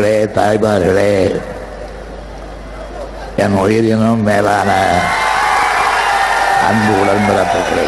பெரியவர்களே தாய்மார்களே. என் உயிரினும் மேலான அன்பு உடன்பிறப்புகளே.